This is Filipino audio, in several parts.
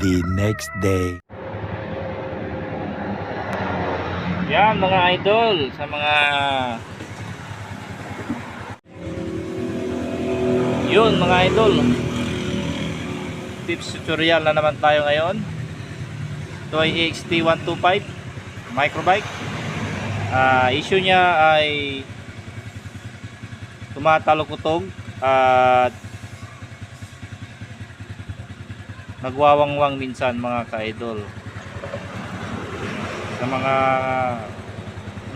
the next day. Yan mga idol sa mga Yun mga idol. Tips tutorial na naman tayo ngayon. Ito ay EXT125 Microbike. Ah, Issue niya ay Tumatalokutog At Nagwawangwang minsan mga ka-idol. Sa mga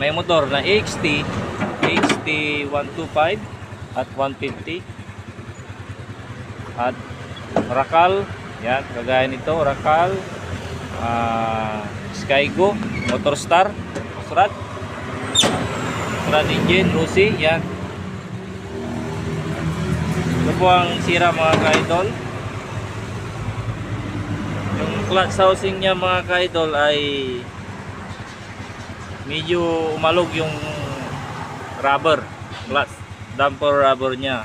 may motor na XT XT 125 at 150 at Rakal yan kagaya nito Rakal ah Skygo Motorstar Strat Strat engine Rusi yan. Ito po ang sira mga ka-idol clutch housing niya mga ka-idol ay medyo umalog yung rubber clutch damper rubber niya.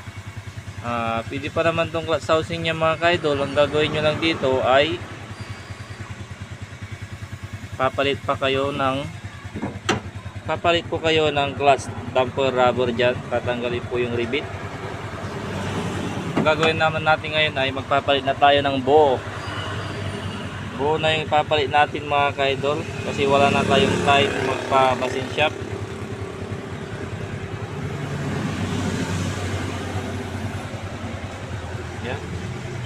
Ah, pwede pa naman tong clutch housing niya mga kaidol. Ang gagawin nyo lang dito ay papalit pa kayo ng papalit po kayo ng clutch damper rubber dyan. Tatanggalin po yung rivet ang gagawin naman natin ngayon ay magpapalit na tayo ng buo buo na yung papalit natin mga kaidol kasi wala na tayong time magpa machine shop yan.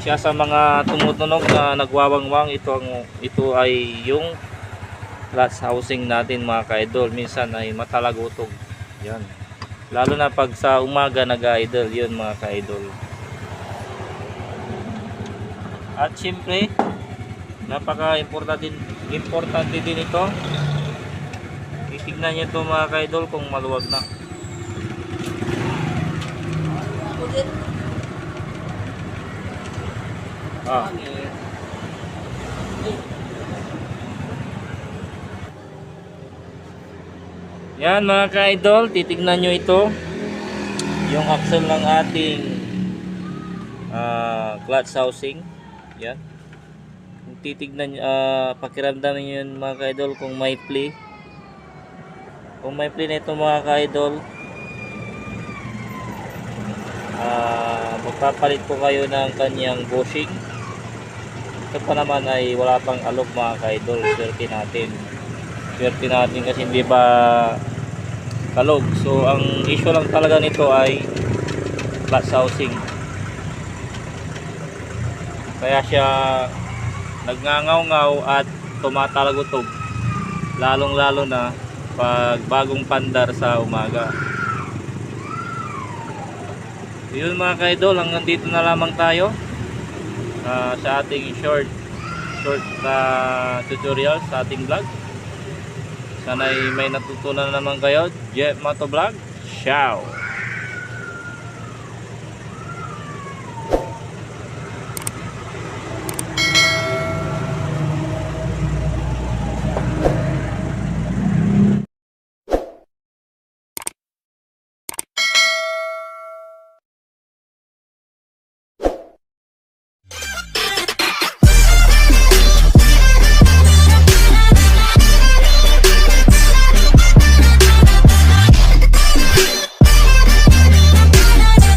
Siya sa mga tumutunog na nagwawangwang ito ang ito ay yung clutch housing natin mga kaidol. Minsan ay matalagutog. Yan. Lalo na pag sa umaga nag-idle yun mga kaidol. At syempre napaka importante din ito. Titignan niyo to mga kaidol kung maluwag na. Ah. yan mga kaidol titignan nyo ito. Yung axle ng ating ah, clutch housing. Yan titignan uh, pakiramdam niyo yun mga ka-idol kung may play. Kung may play na ito mga ka-idol ah magpapalit po kayo ng kanyang bushing ito pa naman ay wala pang alog mga ka-idol. Swerte natin. Swerte natin kasi hindi ba kalog so ang issue lang talaga nito ay clutch housing. Kaya siya nagngangaw-ngaw at tumatalagutog lalong lalo na pag bagong pandar sa umaga. Yun mga kaidol hanggang dito na lamang tayo. Ah, sa ating short short na tutorial sa ating vlog. Sana ay may natutunan naman kayo. Jet Moto Vlog ciao